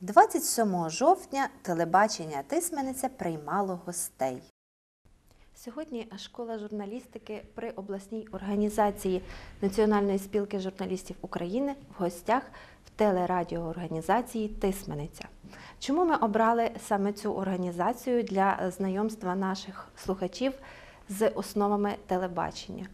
27 жовтня телебачення Тисмениця приймало гостей. Сьогодні школа журналістики при обласній організації Національної спілки журналістів України в гостях в телерадіоорганізації Тисмениця. Чому ми обрали саме цю організацію для знайомства наших слухачів з основами телебачення?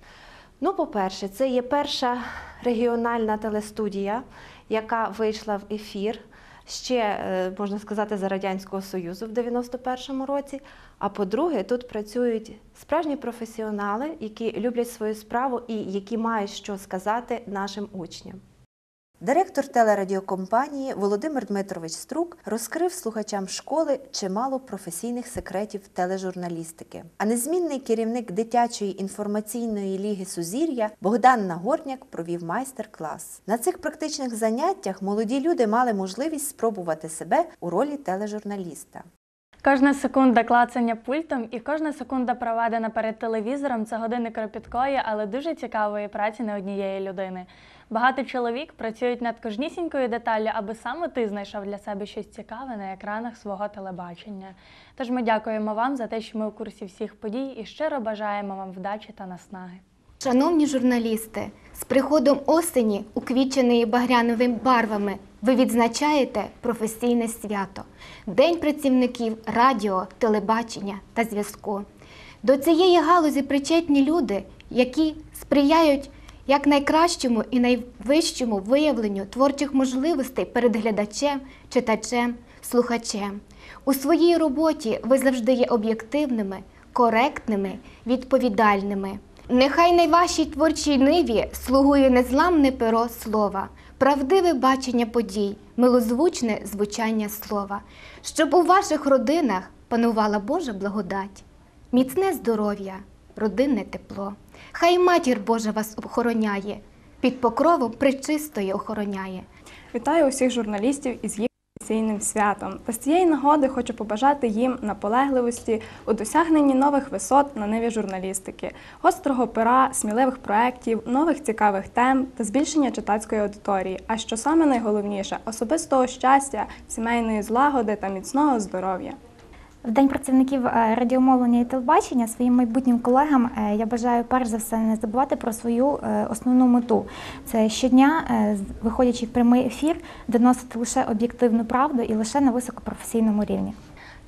Ну, по-перше, це є перша регіональна телестудія, яка вийшла в ефір ще, е, можна сказати, за Радянського Союзу в 91-му році. А по-друге, тут працюють справжні професіонали, які люблять свою справу і які мають що сказати нашим учням. Директор телерадіокомпанії Володимир Дмитрович Струк розкрив слухачам школи чимало професійних секретів тележурналістики. А незмінний керівник дитячої інформаційної ліги Сузір'я Богдан Нагорняк провів майстер-клас. На цих практичних заняттях молоді люди мали можливість спробувати себе у ролі тележурналіста. Кожна секунда клацання пультом і кожна секунда проведена перед телевізором це години кропіткої, але дуже цікавої праці не однієї людини. Багато чоловік працюють над кожнісінькою деталлю, аби саме ти знайшов для себе щось цікаве на екранах свого телебачення. Тож ми дякуємо вам за те, що ми у курсі всіх подій і щиро бажаємо вам вдачі та наснаги. Шановні журналісти, з приходом осені, уквіченої багряновими барвами, ви відзначаєте професійне свято День працівників радіо, телебачення та зв'язку. До цієї галузі причетні люди, які сприяють як найкращому і найвищому виявленню творчих можливостей перед глядачем, читачем, слухачем. У своїй роботі ви завжди є об'єктивними, коректними, відповідальними. Нехай на творчій ниві слугує незламне перо слова, правдиве бачення подій, милозвучне звучання слова, щоб у ваших родинах панувала Божа благодать, міцне здоров'я, родинне тепло. Хай матір Божа вас охороняє, під покровом причистої охороняє. Вітаю усіх журналістів із їх професійним святом. Та з цієї нагоди хочу побажати їм наполегливості у досягненні нових висот на ниві журналістики, гострого пера, сміливих проєктів, нових цікавих тем та збільшення читацької аудиторії. А що саме найголовніше особистого щастя, сімейної злагоди та міцного здоров'я. В День працівників е, радіомовлення і телебачення своїм майбутнім колегам е, я бажаю перш за все не забувати про свою е, основну мету. Це щодня, виходячи в прямий ефір, доносити лише об'єктивну правду і лише на високопрофесійному рівні.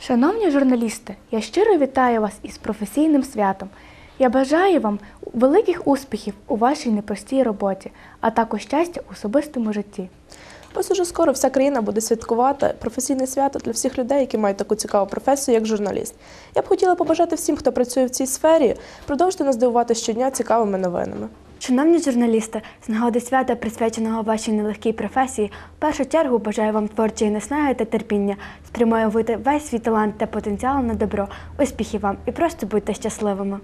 Шановні журналісти, я щиро вітаю вас із професійним святом. Я бажаю вам великих успіхів у вашій непростій роботі, а також щастя у особистому житті. Ось уже скоро вся країна буде святкувати професійне свято для всіх людей, які мають таку цікаву професію, як журналіст. Я б хотіла побажати всім, хто працює в цій сфері, продовжити нас дивувати щодня цікавими новинами. Шановні журналісти, з нагоди свята, присвяченого вашій нелегкій професії, в першу чергу бажаю вам творчої наснаги та терпіння, спрямовувати весь свій талант та потенціал на добро. Успіхів вам і просто будьте щасливими.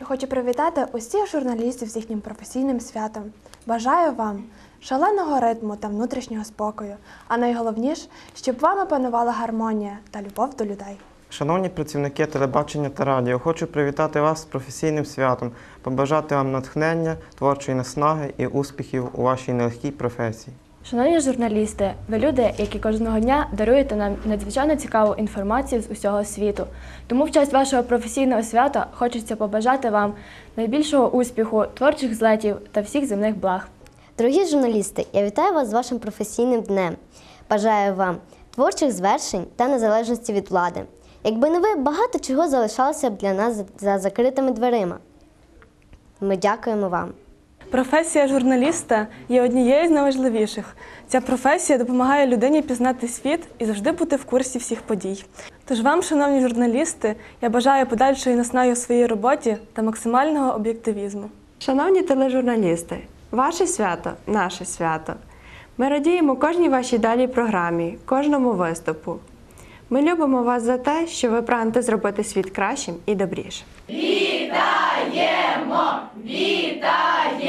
Я хочу привітати усіх журналістів з їхнім професійним святом. Бажаю вам шаленого ритму та внутрішнього спокою, а найголовніше, щоб вами панувала гармонія та любов до людей. Шановні працівники телебачення та радіо, хочу привітати вас з професійним святом, побажати вам натхнення, творчої наснаги і успіхів у вашій нелегкій професії. Шановні журналісти, ви люди, які кожного дня даруєте нам надзвичайно цікаву інформацію з усього світу. Тому в честь вашого професійного свята хочеться побажати вам найбільшого успіху, творчих злетів та всіх земних благ. Дорогі журналісти, я вітаю вас з вашим професійним днем. Бажаю вам творчих звершень та незалежності від влади. Якби не ви, багато чого залишалося б для нас за- за закритими дверима. Ми дякуємо вам. Професія журналіста є однією з найважливіших. Ця професія допомагає людині пізнати світ і завжди бути в курсі всіх подій. Тож вам, шановні журналісти, я бажаю подальшої наснаги у своїй роботі та максимального об'єктивізму. Шановні тележурналісти, ваше свято наше свято. Ми радіємо кожній вашій далі програмі, кожному виступу. Ми любимо вас за те, що ви прагнете зробити світ кращим і добрішим. Вітаємо! Вітаємо!